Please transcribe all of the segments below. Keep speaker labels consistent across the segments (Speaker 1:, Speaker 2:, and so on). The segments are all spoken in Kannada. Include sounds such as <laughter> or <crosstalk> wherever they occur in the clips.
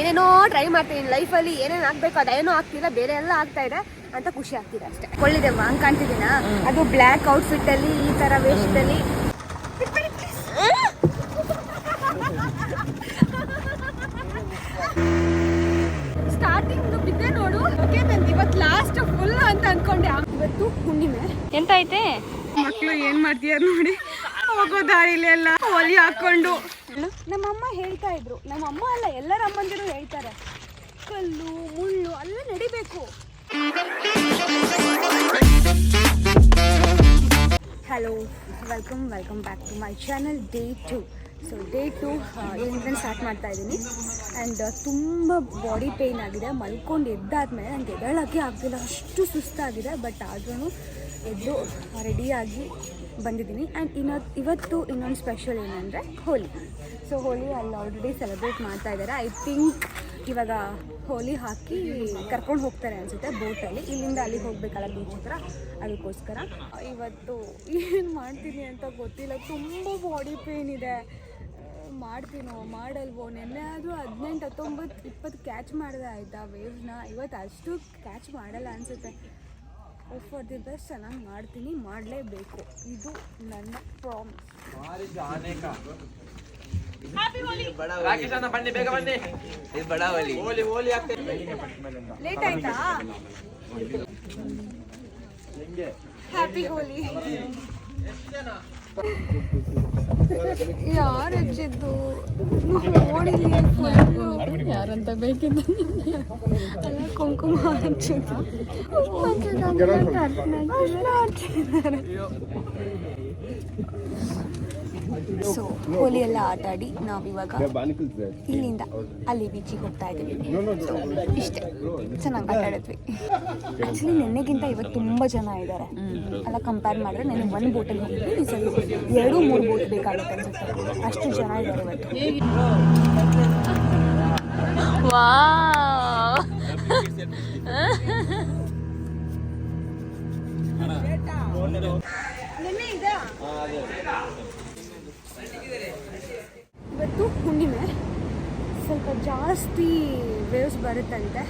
Speaker 1: ಏನೇನೋ ಟ್ರೈ ಮಾಡ್ತೀನಿ ಲೈಫಲ್ಲಿ ಏನೇನು ಆಗ್ಬೇಕು ಅದೇನೋ ಆಗ್ತಿಲ್ಲ ಬೇರೆ ಎಲ್ಲ ಆಗ್ತಾ ಇದೆ ಅಂತ ಖುಷಿ ಆಗ್ತಿದೆ ಅಷ್ಟೇ. ಕೊಳ್ಳಿದೆ ಹಂಗ್ ಕಾಣ್ತಿದ್ದೀನ? ಅದು ಬ್ಲ್ಯಾಕ್ ಔಟ್ಫಿಟ್ ಅಲ್ಲಿ ಈ ತರ ವೇಸ್ಟ್ ಅಲ್ಲಿ. ಸ್ಟಾರ್ಟಿಂಗ್ ಬಿದ್ದೆ ನೋಡು. ಓಕೆ ನಂದು ಇವತ್ತು ಲಾಸ್ಟ್ ಫುಲ್ ಅಂತ ಅನ್ಕೊಂಡೆ. ಇವತ್ತು ಹುಣ್ಣಿಮೆ.
Speaker 2: ಎಂತ ಐತೆ
Speaker 1: ಮಕ್ಕಳು ಏನ್ ಮಾಡ್ತೀಯ ನೋಡಿ? ಹೋಗೋ ದಾರಿಲೆಲ್ಲ ಒಲಿ ಹಾಕೊಂಡು ನಮ್ಮಮ್ಮ ಹೇಳ್ತಾ ಇದ್ರು. ನಮ್ಮಮ್ಮ ಅಲ್ಲ, ಎಲ್ಲರ ಅಮ್ಮಂದಿರು ಹೇಳ್ತಾರೆ. ಕಲ್ಲು, ಮುಳ್ಳು ಅಲ್ಲ ನಡಿಬೇಕು. Hello welcome welcome back to my channel day two so day two event start ಮಾಡ್ತಾ ಇದ್ದೀನಿ. ಆ್ಯಂಡ್ ತುಂಬ ಬಾಡಿ ಪೇಯ್ನ್ ಆಗಿದೆ. ಮಲ್ಕೊಂಡು ಎದ್ದಾದ್ಮೇಲೆ ನನಗೆ ಎದಳಕ್ಕೆ ಆಗ್ತಿಲ್ಲ. ಅಷ್ಟು ಸುಸ್ತಾಗಿದೆ. ಬಟ್ ಆದ್ರೂ ಎದ್ದು ರೆಡಿಯಾಗಿ ಬಂದಿದ್ದೀನಿ. ಆ್ಯಂಡ್ ಇನ್ನೊಂದು, ಇವತ್ತು ಇನ್ನೊಂದು ಸ್ಪೆಷಲ್ ಏನಂದರೆ ಹೋಲಿ ಸೊ ಹೋಲಿ ಅಲ್ಲಿ ಆಲ್ರೆಡಿ ಸೆಲೆಬ್ರೇಟ್ ಮಾಡ್ತಾ ಇದ್ದಾರೆ ಐ ಥಿಂಕ್ ಇವಾಗ ಹೋಲಿ ಹಾಕಿ ಕರ್ಕೊಂಡು ಹೋಗ್ತಾರೆ ಅನಿಸುತ್ತೆ ಬೋಟಲ್ಲಿ ಇಲ್ಲಿಂದ ಅಲ್ಲಿಗೆ ಹೋಗಬೇಕಲ್ಲ ಬೀಚ್ ಹತ್ರ, ಅದಕ್ಕೋಸ್ಕರ. ಇವತ್ತು ಏನು ಮಾಡ್ತೀನಿ ಅಂತ ಗೊತ್ತಿಲ್ಲ. ತುಂಬ ಬಾಡಿ ಪೇಯ್ನ್ ಇದೆ. ಮಾಡ್ತೀನೋ, ಮಾಡಲ್ವೋ, ನಿನ್ನೆ ಆದರೂ ಹದಿನೆಂಟು, ಹತ್ತೊಂಬತ್ತು, ಇಪ್ಪತ್ತು ಕ್ಯಾಚ್ ಮಾಡಿದೆ ಆಯಿತಾ ವೇವ್ನ ಇವತ್ತು ಅಷ್ಟು ಕ್ಯಾಚ್ ಮಾಡಲ್ಲ ಅನಿಸುತ್ತೆ. ಫಾರ್ ದಿ ಬೆಸ್ಟ್ ಚೆನ್ನಾಗಿ ಮಾಡ್ತೀನಿ ಮಾಡಲೇಬೇಕು. ಇದು ನನ್ನ ಪ್ರಾಮಿಸ್ ಲೇಟ್ ಆಯ್ತಾ? Happy Holi ಯಾರು ಹಚ್ಚಿದ್ದು ನೋಡಿಲಿ ಯಾರಂತ ಬೇಕಿದ್ದು ಅಲ್ಲ ಕುಂಕುಮ ಹಚ್ಚಿದ್ದು So Holi ಎಲ್ಲ ಆಟ ಆಡಿ ನಾವಿವಾಗ ಇಲ್ಲಿಂದ ಅಲ್ಲಿ ಬೀಚಿಗೆ ಹೋಗ್ತಾ ಇದ್ದೀವಿ. So, ಇಷ್ಟೇ. ಚೆನ್ನಾಗಿ ಆಟ ಆಡಿದ್ವಿ. ಆ್ಯಕ್ಚುಲಿ ನಿನ್ನೆಗಿಂತ ಇವತ್ತು ತುಂಬ ಜನ ಇದ್ದಾರೆ. ಅಲ್ಲ ಕಂಪೇರ್ ಮಾಡಿದ್ರೆ ನೆನ್ನೆ ಒಂದು ಬೋಟಲ್ಲಿ ಹೋಗಿದ್ವಿ ಈ ಸಲ ಎರಡು ಮೂರು ಬೋಟ್ ಬೇಕಾಗುತ್ತೆ ಅನ್ಸುತ್ತೆ. ಅಷ್ಟು ಜನ ಇದ್ದಾರೆ ಇವತ್ತು.
Speaker 2: ವಾವ್
Speaker 1: ಇವತ್ತು ಹುಣ್ಣಿಮೆ. ಸ್ವಲ್ಪ ಜಾಸ್ತಿ ವೇವ್ಸ್ ಬರುತ್ತಂತೆ.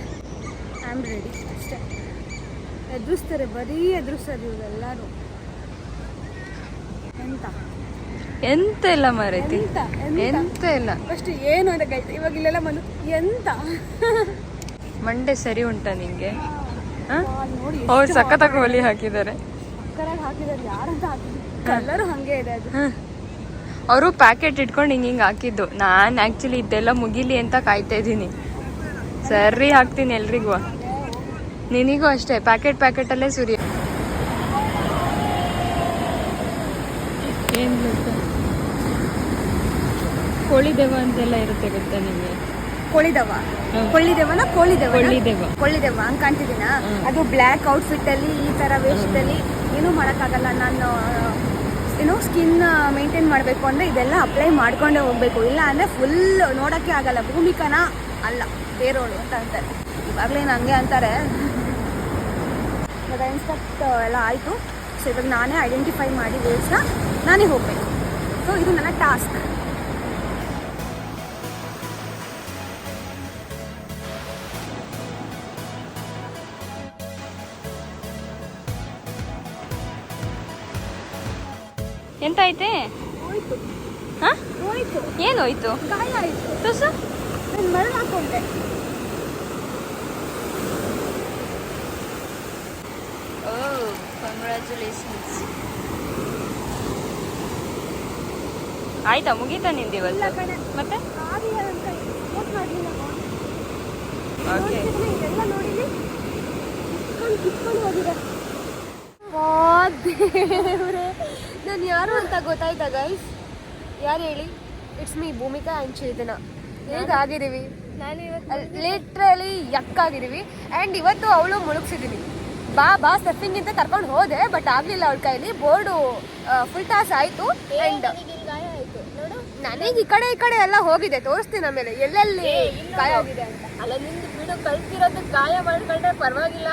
Speaker 1: ಐ ಆಮ್ ರೆಡಿ ಅಷ್ಟೇ. ಎದುರಿಸ್ತಾರೆ ಬರೀ ಎದುರಿಸ್ತಾರೆ ಇವರೆಲ್ಲರೂ. ಎಂತ?
Speaker 2: ಎಂತ ಇಲ್ಲ ಮಾರೈತಿ.
Speaker 1: ಎಂತ ಎಂತ?
Speaker 2: ಇಲ್ಲ.
Speaker 1: ಫಸ್ಟ್ ಏನು ಅಂತ ಕೇಳ್ತಾ ಇವಾಗ ಇಲ್ಲೆಲ್ಲ ಮನು ಎಂತ?
Speaker 2: ಮಂಡೆ ಸರಿ ಉಂಟಾ ನಿಂಗೆ? ಅವ್ರು ಸಖತ್ತಾಗಿ ಹಾಕಿದ್ದಾರೆ.
Speaker 1: ಯಾರಂತ ಹಾಕಿದ್ರು ಕಲರ್ ಹಂಗೆ ಇದೆ ಅದು.
Speaker 2: ಅವರು ಪ್ಯಾಕೆಟ್ ಇಟ್ಕೊಂಡು ಹಿಂಗೆ ಹಿಂಗೆ ಹಾಕಿದ್ದು. ನಾನು ಆ್ಯಕ್ಚುಲಿ ಇದೆಲ್ಲ ಮುಗಿಲಿ ಅಂತ ಕಾಯ್ತಾ ಇದ್ದೀನಿ. ಸರಿ ಹಾಕ್ತೀನಿ ಎಲ್ರಿಗೂ. ನಿನಗೂ ಅಷ್ಟೇ ಪ್ಯಾಕೆಟ್ ಪ್ಯಾಕೆಟಲ್ಲೇ ಸುರಿ. ಏನು ಕೋಳಿ ದೇವ ಅಂತೆಲ್ಲ ಇರುತ್ತೆ ಗೊತ್ತಾ ನಿಮಗೆ?
Speaker 1: ಕೊಳ್ಳಿದವ
Speaker 2: ಹ್ಮ್.
Speaker 1: ಕೊಳ್ಳಿದೆವನ ಕೊಳ್ಳಿದೇವ
Speaker 2: ಕೊಳ್ಳಿದೆವ.
Speaker 1: ಕೊಳ್ಳಿದೆವ ಹಂಗ್ ಕಾಣ್ತಿದ್ದೀನ? ಅದು ಬ್ಲ್ಯಾಕ್ ಔಟ್ಫಿಟ್ ಅಲ್ಲಿ ಈ ತರ ವೇಷದಲ್ಲಿ ಅಲ್ಲಿ ಏನೂ ಮಾಡೋಕ್ಕಾಗಲ್ಲ. ನಾನು ಏನೋ ಸ್ಕಿನ್ ಮೇಂಟೈನ್ ಮಾಡಬೇಕು ಅಂದರೆ ಇದೆಲ್ಲ ಅಪ್ಲೈ ಮಾಡ್ಕೊಂಡೇ ಹೋಗಬೇಕು. ಇಲ್ಲ ಅಂದರೆ ಫುಲ್ ನೋಡೋಕ್ಕೆ ಆಗಲ್ಲ, ಭೂಮಿಕನ ಅಲ್ಲ ಬೇರೋಳು ಅಂತ ಅಂತಾರೆ. ಇವಾಗಲೇ ಹಂಗೆ ಅಂತಾರೆ. ಇವಾಗ ಇನ್ಸ್ಪೆಕ್ಟ್ ಎಲ್ಲ ಆಯಿತು. ಸೊ ಇವಾಗ ನಾನೇ ಐಡೆಂಟಿಫೈ ಮಾಡಿ ವೇಸ್ನ ನಾನೇ ಹೋಗಬೇಕು. ಸೊ ಇದು ನನ್ನ ಟಾಸ್ಕ್
Speaker 2: ಎಂತ ಐತೆ
Speaker 1: ಹೋಯ್ತು.
Speaker 2: ಹಾ?
Speaker 1: ಹೋಯ್ತು.
Speaker 2: ಏನೋಯ್ತು? ತುಸು
Speaker 1: ಹಾಕೊಂಡೆ.
Speaker 2: ಓ ಕಂಗ್ರ್ಯಾಚುಲೇಷನ್ಸ್ ಆಯ್ತಾ ಮುಗೀತಾ ನಿಂದು ಇವತ್ತು? ಮತ್ತೆ? ಓಕೆ.
Speaker 1: ನಾನು ಯಾರು ಅಂತ ಗೊತ್ತಾಯ್ತಾ ಗೈಸ್ ಯಾರು ಹೇಳಿ? It's me Bhoomika and Chetana ಹೇಗಾಗಿದ್ದೀವಿ literally ಯಕ್ಕಾಗಿದ್ದೀವಿ. ಆ್ಯಂಡ್ ಇವತ್ತು ಅವಳು ಮುಳುಗ್ಸಿದ್ದೀನಿ ಬಾ ಬಾ ಸರ್ಫಿಂಗ್ ಅಂತ ಕರ್ಕೊಂಡು ಹೋದೆ ಬಟ್ ಆಗಲಿಲ್ಲ ಅವಳ ಕೈಲಿ. ಬೋರ್ಡು ಫುಲ್ ಟಾಸ್ ಆಯಿತು. ಆ್ಯಂಡ್ ನನಗೆ ಈ ಕಡೆ ಈ ಕಡೆ ಎಲ್ಲ ಹೋಗಿದೆ. ತೋರಿಸ್ತೀನಿ ಆಮೇಲೆ. ಎಲ್ಲೆಲ್ಲಿ ಗಾಯ ಆಗಿದೆ ಅಂತ.
Speaker 2: ಅಲ್ಲ ನಿಂದು ಬಿಡು ಕಲ್ತಿರೋದು ಗಾಯ ಮಾಡ್ಕೊಂಡ್ರೆ ಪರವಾಗಿಲ್ಲ.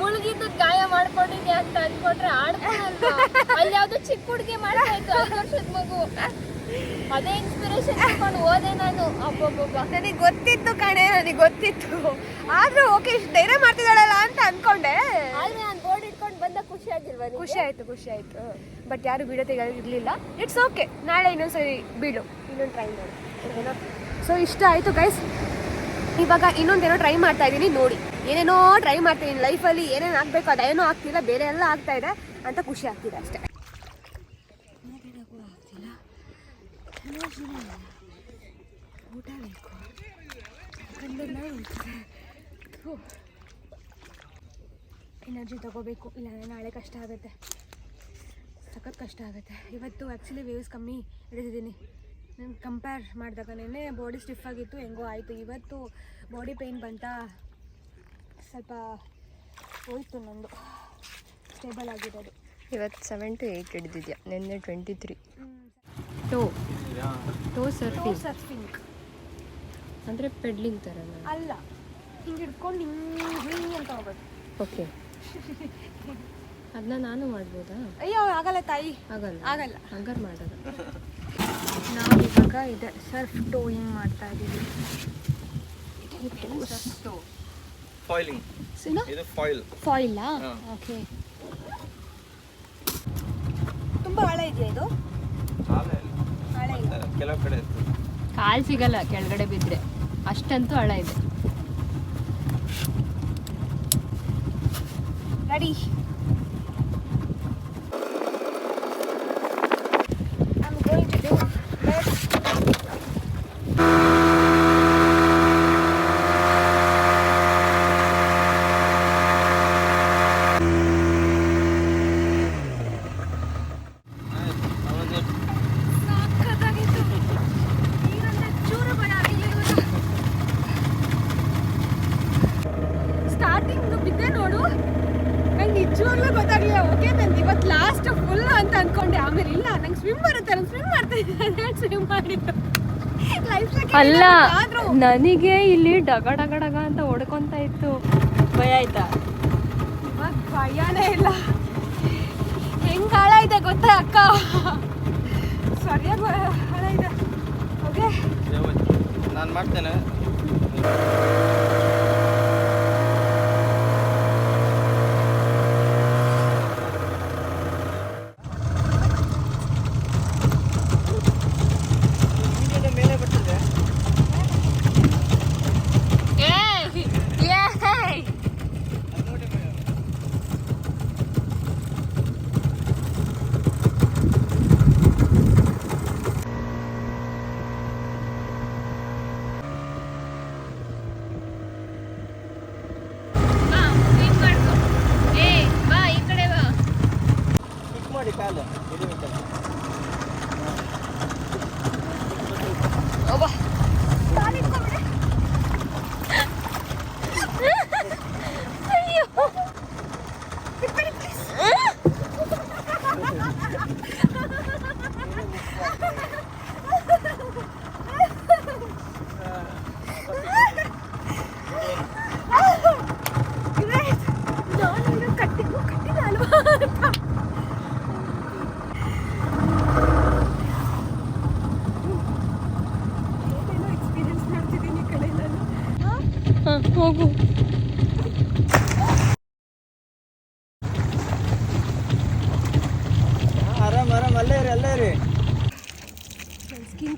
Speaker 2: ಮುಳುಗಿದ್ದು ಗಾಯ ಮಾಡ್ಕೊಂಡಿದ್ದೆ ಅಂತ ಅನ್ಕೊಂಡ್ರೆ ಆಡ್ಕೊಳಲ್ವಾ? ಅಲ್ಲಿ ಯಾವ್ದೋ ಚಿಕ್ಕ ಹುಡುಗಿ ಮಾಡ್ತಾ ಇತ್ತು ಐದು ವರ್ಷದ ಮಗು. ಅದೇ ಇನ್ಸ್ಪಿರೇಷನ್ ತಗೊಂಡು ಹೋದೆ ನಾನು. ಅಬ್ಬಬ್ಬಬ್ಬ.
Speaker 1: ನನಗೆ ಗೊತ್ತಿತ್ತು ಕಣೆ ನನಗೆ ಗೊತ್ತಿತ್ತು. ಆದ್ರೂ ಓಕೆ ಇಷ್ಟು ಧೈರ್ಯ ಮಾಡ್ತಿದ್ದಾಳಲ್ಲ ಅಂತ ಅನ್ಕೊಂಡೆ.
Speaker 2: ಆದ್ರೆ ನಾನು ಬೋರ್ಡ್ ಇಟ್ಕೊಂಡು ಬಂದ ಖುಷಿ ಆಗಿಲ್ವಾ?
Speaker 1: ಖುಷಿ ಆಯ್ತು ಖುಷಿ ಆಯ್ತು. ಬಟ್ ಯಾರು ವಿಡಿಯೋ ಇರಲಿಲ್ಲ. ಇಟ್ಸ್ ಓಕೆ ನಾಳೆ ಇನ್ನೊಂದ್ಸರಿ ಬೀಳು ಇನ್ನೊಂದು ಟ್ರೈ ಮಾಡು ಸೊ ಇಷ್ಟ ಆಯಿತು ಗೈಸ್ ಇವಾಗ ಇನ್ನೊಂದೇನೋ ಟ್ರೈ ಮಾಡ್ತಾ ಇದ್ದೀನಿ ನೋಡಿ. ಏನೇನೋ ಟ್ರೈ ಮಾಡ್ತೀನಿ ಲೈಫಲ್ಲಿ ಏನೇನು ಆಗಬೇಕು ಅದೇನೋ ಆಗ್ತಿಲ್ಲ, ಬೇರೆ ಎಲ್ಲ ಆಗ್ತಾ ಇದೆ ಅಂತ ಖುಷಿ ಆಗ್ತಿದೆ ಅಷ್ಟೇ. ಊಟ ಎನರ್ಜಿ ತಗೋಬೇಕು ಇಲ್ಲ ನಾಳೆ ಕಷ್ಟ ಆಗುತ್ತೆ. ಸಖತ್ ಕಷ್ಟ ಆಗುತ್ತೆ. ಇವತ್ತು ಆ್ಯಕ್ಚುಲಿ ವೇವ್ಸ್ ಕಮ್ಮಿ ಹಿಡಿದಿದ್ದೀನಿ ಕಂಪೇರ್ ಮಾಡಿದಾಗ ನೆನ್ನೆ ಬಾಡಿ ಸ್ಟಿಫ್ ಆಗಿತ್ತು ಹೆಂಗೋ ಆಯಿತು. ಇವತ್ತು ಬಾಡಿ ಪೇಯ್ನ್ ಬಂತ ಸ್ವಲ್ಪ ಹೋಯ್ತು ನಂದು. ಸ್ಟೇಬಲ್ ಆಗಿರೋದು.
Speaker 2: ಇವತ್ತು ಸೆವೆನ್ ಟು ಏಯ್ಟ್ ಹಿಡಿದಿದ್ಯಾ? ನಿನ್ನೆ twenty three tow tow surfing
Speaker 1: surfing
Speaker 2: ಅಂದರೆ ಪೆಡ್ಲಿಂಗ್ ಥರ
Speaker 1: ಅಲ್ಲ ಹಿಂಗೆ ಹಿಡ್ಕೊಂಡು ಹಿಂಗೆ ಹಿಂಗೆ ಅಂತ ಹೋಗೋದು.
Speaker 2: ಓಕೆ <laughs> ಅದನ್ನ ನಾನು ಮಾಡ್ಬೋದಾ?
Speaker 1: ಅಯ್ಯೋ ಆಗಲ್ಲ ತಾಯಿ.
Speaker 2: ಆಗಲ್ಲ.
Speaker 1: ಆಗಲ್ಲ.
Speaker 2: ಹಂಗಾರೆ ಮಾಡೋದು. <laughs>
Speaker 1: ನಾವು ಇವಾಗ ಇದೆ. ಸರ್ಫ್ ಟೋಯಿಂಗ್ ಮಾಡ್ತಾ ಇದ್ದೀವಿ ಸರ್ಫ್ ಟೋ
Speaker 3: ಫಾಯಿಲಿಂಗ್ ಇದು ಫಾಯಿಲ್
Speaker 1: ಫಾಯಿಲಾ
Speaker 3: ಹಾ.
Speaker 1: ಓಕೆ ತುಂಬ ಆಳ ಇದೆಯಾ ಇದು? ಆಳ ಇಲ್ಲ.
Speaker 3: ಕೆಲವು ಕಡೆ ಇರ್ತದೆ.
Speaker 2: ಕಾಲು ಸಿಗಲ್ಲ ಕೆಳಗಡೆ ಬಿದ್ರೆ. ಅಷ್ಟಂತೂ ಹಳ ಇದೆ.
Speaker 1: Ready I'm going to do this. ಸಾಕಾಗಿತ್ತು ನೀರಂದ್ರೆ ಚೂರು ಬೇಡ ಸ್ಟಾರ್ಟಿಂಗ್ ಬಿದ್ದೆ ನೋಡು ನಂಗೆ ನಿಜವಾಗ್ಲೂ ಗೊತ್ತಾಗ್ಲಿಲ್ಲ ಓಕೆ ನಂದು ಇವತ್ತು ಲಾಸ್ಟ್ ಫುಲ್ ಅಂತ ಅನ್ಕೊಂಡೆ ಆಮೇಲೆ ಇಲ್ಲ ನಂಗೆ ಸ್ವಿಮ್ ಬರುತ್ತೆ ನಾನು ಸ್ವಿಮ್ ಮಾಡ್ತಾ ಇದ್ದೆ ಸ್ವಿಮ್ ಮಾಡಿದ್ದು ಲೈಫ್
Speaker 2: ಅಲ್ಲ
Speaker 1: ಆದ್ರೂ
Speaker 2: ನನಗೆ ಇಲ್ಲಿ ಡಗ ಡಗ ಡಗ ಅಂತ ಹೊಡ್ಕೊಂತ ಇತ್ತು. ಭಯ ಆಯ್ತಾ?
Speaker 1: ಇವಾಗ ಭಯನೇ ಇಲ್ಲ. ಹೆಂಗ್ ಹಾಳ ಇದೆ ಗೊತ್ತಾ ಅಕ್ಕ? ಸರಿಯಾಗಿ ಹಾಳ ಇದೆ. ಓಕೆ
Speaker 3: ನಾನು ಮಾಡ್ತೇನೆ.
Speaker 1: поїхали.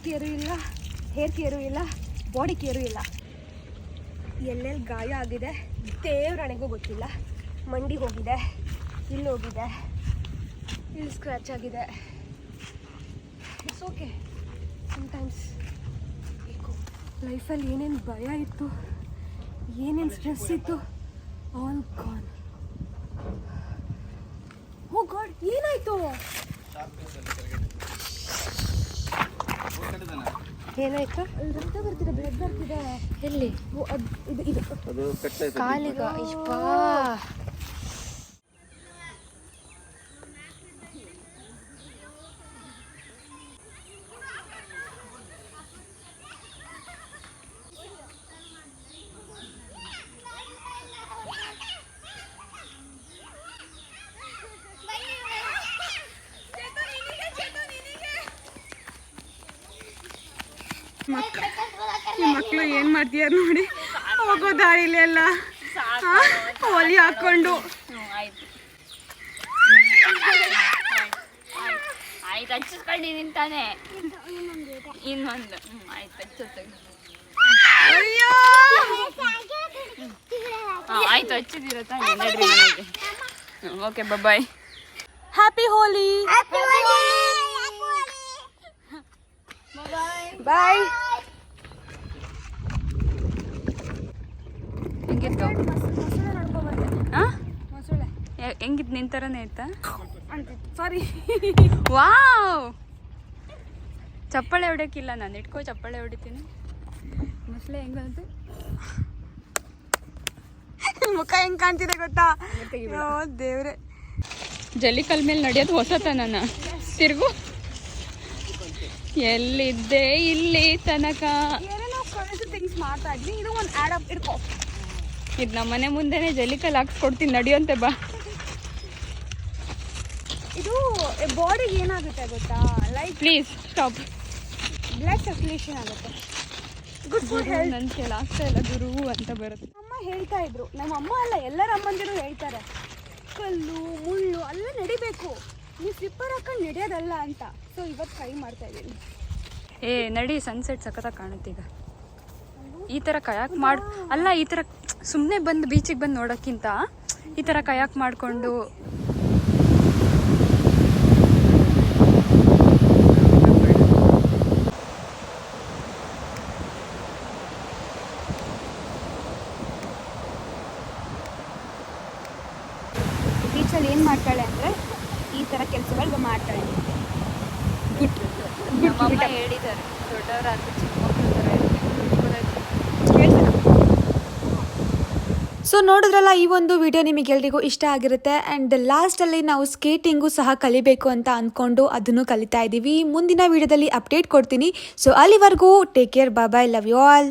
Speaker 1: ಕೇರು ಇಲ್ಲ, ಹೇರ್ ಕೇರು ಇಲ್ಲ ಬಾಡಿ ಕೇರು ಇಲ್ಲ. ಎಲ್ಲೆಲ್ಲಿ ಗಾಯ ಆಗಿದೆ ದೇವ್ರಣೆಗೂ ಗೊತ್ತಿಲ್ಲ. ಮಂಡಿ ಹೋಗಿದೆ, ಇಲ್ಲಿ ಹೋಗಿದೆ, ಇಲ್ಲಿ ಸ್ಕ್ರ್ಯಾಚ್ ಆಗಿದೆ. ಇಟ್ಸ್ ಓಕೆ ಸಮ್ಟೈಮ್ಸ್ ಲೈಫಲ್ಲಿ ಏನೇನು ಭಯ ಇತ್ತು, ಏನೇನು ಸ್ಟ್ರೆಸ್ ಇತ್ತು ಆಲ್ ಗಾನ್ ಓ ಗಾಡ್ ಏನಾಯ್ತು?
Speaker 2: ಏನಾಯ್ತು?
Speaker 1: ರಕ್ತ ಬರ್ತಿದೆ ಬ್ಲಡ್ ಬರ್ತಿದೆ
Speaker 2: ಎಲ್ಲಿ?
Speaker 1: ಓ, ಅದ್- ಇದು ಇದು
Speaker 2: ಕಾಲಿಗ. ಇಪ್ಪಾ
Speaker 1: ಮಕ್ ಈ ಮಕ್ಕಳು ಏನು ಮಾಡ್ತೀಯಾರ ನೋಡಿ. ಹೋಗೋ ದಾರಿಲೆಲ್ಲ. ಒಲಿ ಹಾಕೊಂಡು.
Speaker 2: ಆಯ್ತು ಹಚ್ಚಿಸ್ಕೊಂಡಿದ್ದೀನಿ ತಾನೇ. ಇನ್ನೊಂದು. ಹ್ಞೂ ಆಯ್ತು ಹಚ್ಚುತ್ತೆ
Speaker 1: ಅಯ್ಯೋ!
Speaker 2: ಆಯ್ತು ಹಚ್ಚಿದ್ದೀರ ತಾನೇ? ನಡ್ರಿ ಓಕೆ ಬಾಯ್
Speaker 1: ಹ್ಯಾಪಿ ಹೋಲಿ. ಬಾಯ್
Speaker 2: ಹೆಂಗಿತ್ತು? ಹಾಂ?
Speaker 1: ಮೊಸಳೆ
Speaker 2: ಹೆಂಗಿತ್ತು ನಿನ್ ಥರನೇ ಇತ್ತಾ
Speaker 1: ಸಾರಿ
Speaker 2: ವಾವ್! ಚಪ್ಪಾಳೆ ಹೊಡ್ಯಕ್ಕಿಲ್ಲ ನಾನು ಇಟ್ಕೋ ಚಪ್ಪಳೆ ಹೊಡಿತೀನಿ. ಮೊಸಳೆ ಹೆಂಗಂತ <laughs>
Speaker 1: ಮುಖ ಹೆಂಗ್ ಕಾಣ್ತಿದೆ ಗೊತ್ತಾ? ದೇವ್ರೆ.
Speaker 2: ಜಲ್ಲಿಕಲ್ ಮೇಲೆ ನಡೆಯೋದು ನಾನು ತಿರ್ಗು. ಎಲ್ಲಿದ್ದೆ ಇಲ್ಲಿ ತನಕ.
Speaker 1: ಏನೇನೋ ಕಳಿಸು ಥಿಂಗ್ಸ್ ಇದ್ವಿ. ಇದು ಒಂದು ಆ್ಯಡ್ ಅಪ್
Speaker 2: ಇದು ನಮ್ಮ ಮನೆ ಮುಂದೆನೆ ಜಲಿಕಲ್ ಹಾಕ್ಸ್ಕೊಡ್ತೀನಿ ನಡಿಯಂತೆ ಬಾ.
Speaker 1: ಇದು ಬಾಡಿಗೆ ಏನಾಗುತ್ತೆ ಗೊತ್ತಾ? Like
Speaker 2: please stop
Speaker 1: blood circulation ಆಗುತ್ತೆ. ಗುಡ್ ಫಾರ್ ಹೆಲ್ತ್
Speaker 2: ನನ್ನ ಕೇಳ ಆಗ್ತಾ ಇಲ್ಲ ಗುರು ಅಂತ ಬರುತ್ತೆ.
Speaker 1: ಅಮ್ಮ ಹೇಳ್ತಾ ಇದ್ರು. ನಮ್ಮ ಅಮ್ಮ ಅಲ್ಲ ಎಲ್ಲರ ಅಮ್ಮಂದಿರು ಹೇಳ್ತಾರೆ. ಕಲ್ಲು ಮುಳ್ಳು ಅಲ್ಲ ನಡಿಬೇಕು. ನೀವು ಸ್ಲಿಪ್ಪರ್ ಹಾಕೊಂಡು ನಡೆಯೋದಲ್ಲ ಅಂತ. ಸೊ ಇವತ್ತು ಟ್ರೈ ಮಾಡ್ತಾ ಇದ್ದೀನಿ
Speaker 2: ಏ ನಡಿ ಸನ್ಸೆಟ್ ಸಖತ್ತಾಗಿ ಕಾಣುತ್ತೆ ಈಗ. ಈ ಥರ ಕಯಾಕ್ ಮಾಡ್ ಅಲ್ಲ ಈ ಥರ ಸುಮ್ಮನೆ ಬಂದು ಬೀಚಿಗೆ ಬಂದು ನೋಡೋಕ್ಕಿಂತ ಈ ಥರ ಕಯಾಕ್ ಮಾಡಿಕೊಂಡು
Speaker 1: ಬೀಚಲ್ಲಿ ಏನು ಮಾಡ್ತಾಳೆ ಅಂದರೆ ಈ ಥರ ಕೆಲಸಗಳು ಮಾಡ್ತಾಳೆ
Speaker 2: ನಮ್ಮಮ್ಮ ಹೇಳಿದ್ದಾರೆ. ದೊಡ್ಡವರಾದ್ರೆ ಚಿಕ್ಕ ಮಕ್ಳ ಥರ ಇರ್ಬೇಕು.
Speaker 4: ಸೊ ನೋಡಿದ್ರಲ್ಲ ಈ ಒಂದು ವಿಡಿಯೋ ನಿಮಗೆಲ್ರಿಗೂ ಇಷ್ಟ ಆಗಿರುತ್ತೆ. ಆ್ಯಂಡ್ ಲಾಸ್ಟಲ್ಲಿ ನಾವು ಸ್ಕೇಟಿಂಗು ಸಹ ಕಲಿಬೇಕು ಅಂತ ಅಂದ್ಕೊಂಡು ಅದನ್ನು ಕಲಿತಾ ಇದ್ದೀವಿ ಮುಂದಿನ ವಿಡಿಯೋದಲ್ಲಿ ಅಪ್ಡೇಟ್ ಕೊಡ್ತೀನಿ. ಸೊ ಅಲ್ಲಿವರೆಗೂ take care bye love you all